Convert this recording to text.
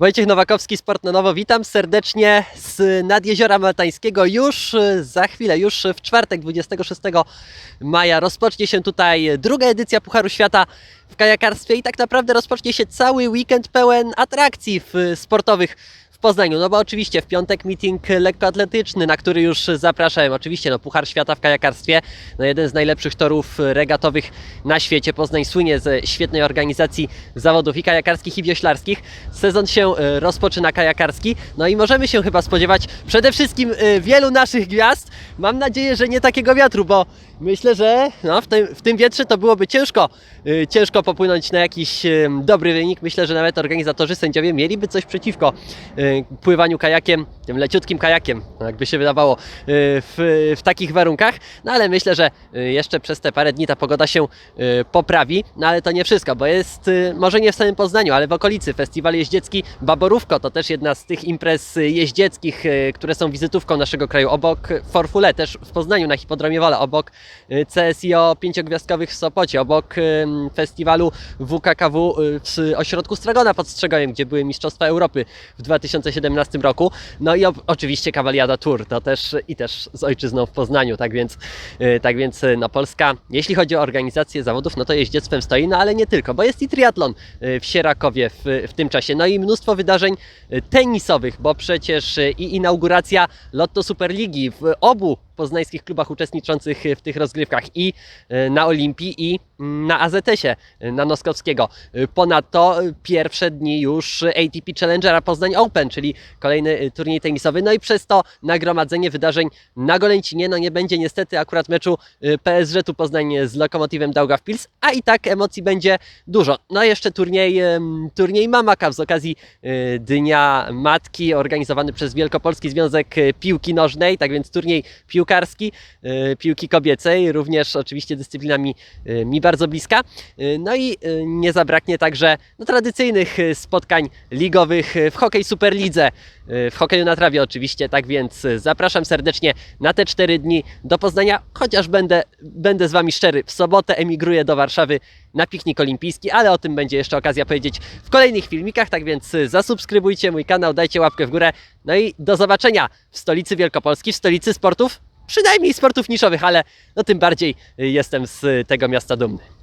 Wojciech Nowakowski, Sport na Nowo. Witam serdecznie z Nadjeziora Maltańskiego. Już y, za chwilę, już w czwartek, 26 maja, rozpocznie się tutaj druga edycja Pucharu Świata w kajakarstwie i tak naprawdę rozpocznie się cały weekend pełen atrakcji w, sportowych Poznaniu. No bo oczywiście w piątek meeting lekkoatletyczny, na który już zapraszałem. Oczywiście no, Puchar Świata w kajakarstwie, no, jeden z najlepszych torów regatowych na świecie. Poznań słynie ze świetnej organizacji zawodów i kajakarskich i wioślarskich. Sezon się e, rozpoczyna kajakarski, no i możemy się chyba spodziewać przede wszystkim e, wielu naszych gwiazd. Mam nadzieję, że nie takiego wiatru, bo myślę, że no, w, tym, w tym wietrze to byłoby ciężko, e, ciężko popłynąć na jakiś e, dobry wynik. Myślę, że nawet organizatorzy, sędziowie mieliby coś przeciwko e, pływaniu kajakiem, tym leciutkim kajakiem, jakby się wydawało, e, w, w takich warunkach. No ale myślę, że e, jeszcze przez te parę dni ta pogoda się e, poprawi. No ale to nie wszystko, bo jest może nie w samym Poznaniu, ale w okolicy festiwal jeździecki Baborówko. To też jedna z tych imprez jeździeckich, które są wizytówką naszego kraju. Obok Forfule, też w Poznaniu na Hipodromie Wola, obok CSIO pięciogwiazdkowych w Sopocie, obok festiwalu WKKW w ośrodku Stragona pod Strzegojem, gdzie były Mistrzostwa Europy w 2017 roku. No i oczywiście Kawaliada Tour, to też i też z ojczyzną w Poznaniu, tak więc, e, tak więc e, no Polska, jeśli chodzi o organizację zawodów, no to jeździectwem stoi, no ale nie tylko, bo jest i triatlon e, w Sierakowie w, w tym czasie, no i mnóstwo wydarzeń tenisowych, bo przecież i inauguracja Lotto Superligi w obu poznańskich klubach uczestniczących w tych rozgrywkach i e, na Olimpii i mm, na AZS-ie e, na Noskowskiego. E, Ponadto e, pierwsze dni już ATP Challengera Poznań Open, czyli kolejny e, turniej tenisowy, no i przez to nagromadzenie wydarzeń na Golęcinie, no nie będzie niestety akurat meczu e, PSG tu Poznań z Lokomotywem Daugavpils, a i tak emocji będzie dużo. No jeszcze turniej, turniej Mama Cup z okazji e, Dnia Matki organizowany przez Wielkopolski Związek e, Piłki Nożnej, tak więc turniej piłkarski, e, piłki kobiecej, również oczywiście dyscyplina mi, e, mi bardzo bliska. E, No i nie zabraknie także no, tradycyjnych spotkań ligowych w hokej Superlidze, w hokeju na trawie oczywiście, tak więc zapraszam serdecznie na te cztery dni. Do Poznania, chociaż będę, będę z Wami szczery, w sobotę emigruję do Warszawy na piknik olimpijski, ale o tym będzie jeszcze okazja powiedzieć w kolejnych filmikach, tak więc zasubskrybujcie mój kanał, dajcie łapkę w górę, no i do zobaczenia w stolicy Wielkopolski, w stolicy sportów, przynajmniej sportów niszowych, ale no tym bardziej y, jestem z tego miasta dumny.